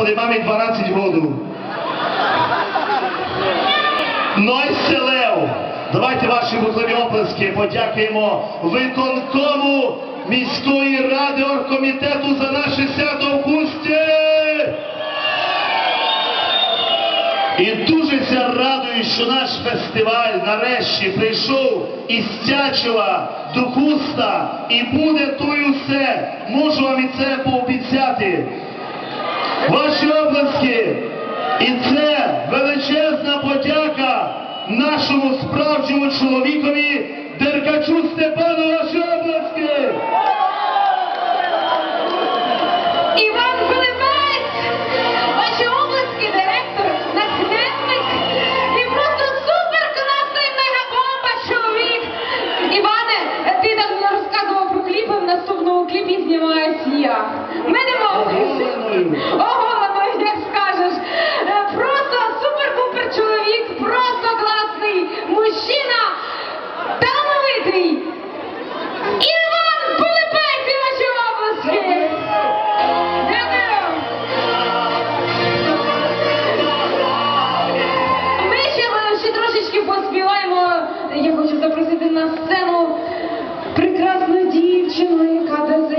коли мамі 12 років. Ной Селев. Давайте ваші бухливі оплески подякуємо виконкому міської ради оргкомітету за наше свято в Хусті. І дуже ся радую, що наш фестиваль нарешті прийшов із Тячева до Хуста і буде тою все. Можу вам і це пообіцяти. Ваші обласки. І це величезна подяка нашому справжньому чоловікові Деркачу Степану ваші обласки. Іван Пилипець, ваші обласки, директор, натхненник і просто супер класний мегабомба чоловік. Іване, ти там розказував про кліпи, в наступному кліпі знімаюсь я. Талановитий. Іван Пилипець наші обласки. Ми ще, ще трошечки поспіваємо. Я хочу запросити на сцену прекрасну дівчину, яка до